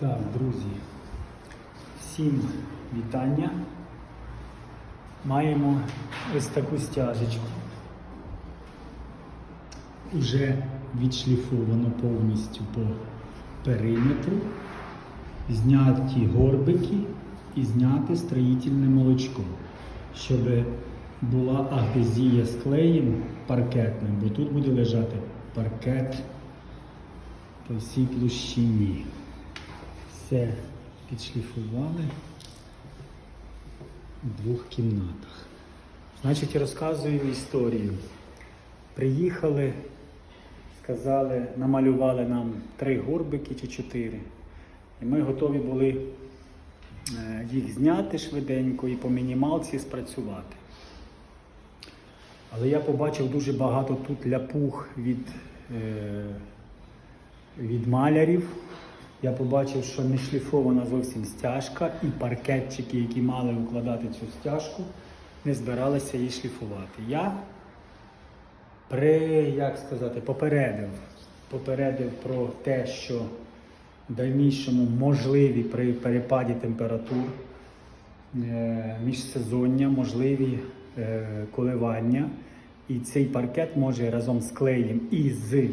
Так, друзі, всім вітання. Маємо ось таку стяжечку. Уже відшліфовано повністю по периметру, зняті горбики і зняти строїтельне молочко, щоб була адгезія з клеєм паркетним, бо тут буде лежати паркет по всій площині. Все підшліфували в двох кімнатах. Значить, розказую історію. Приїхали, сказали, намалювали нам три горбики чи чотири. І ми готові були е, їх зняти швиденько і по мінімалці спрацювати. Але я побачив дуже багато тут ляпух від, е, від малярів. Я побачив, що не шліфована зовсім стяжка, і паркетчики, які мали укладати цю стяжку, не збиралися її шліфувати. Я при, як сказати, попередив, попередив про те, що в дальнішому можливі при перепаді температур е, міжсезоння, можливі е, коливання. І цей паркет може разом з клеєм і з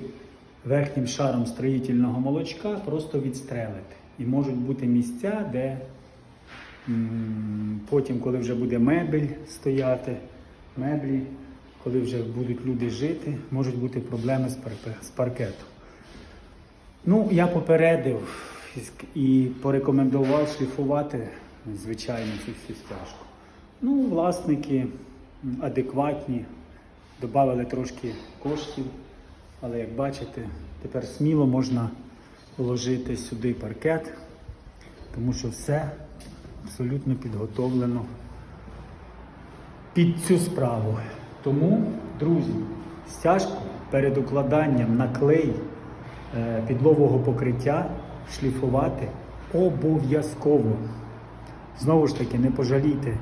верхнім шаром строїтельного молочка просто відстрелити. І можуть бути місця, де потім, коли вже буде мебель стояти, меблі, коли вже будуть люди жити, можуть бути проблеми з паркетом. Ну, я попередив і порекомендував шліфувати, звичайно, цю всю стяжку. Ну, власники адекватні, додали трошки коштів, але як бачите, тепер сміло можна положити сюди паркет, тому що все абсолютно підготовлено під цю справу. Тому, друзі, стяжку перед укладанням на клей е, підлогового покриття шліфувати обов'язково. Знову ж таки, не пожалійте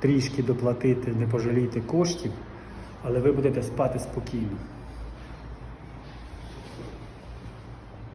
трішки доплатити, не пожалійте коштів, ale Wy budete spate spokojni.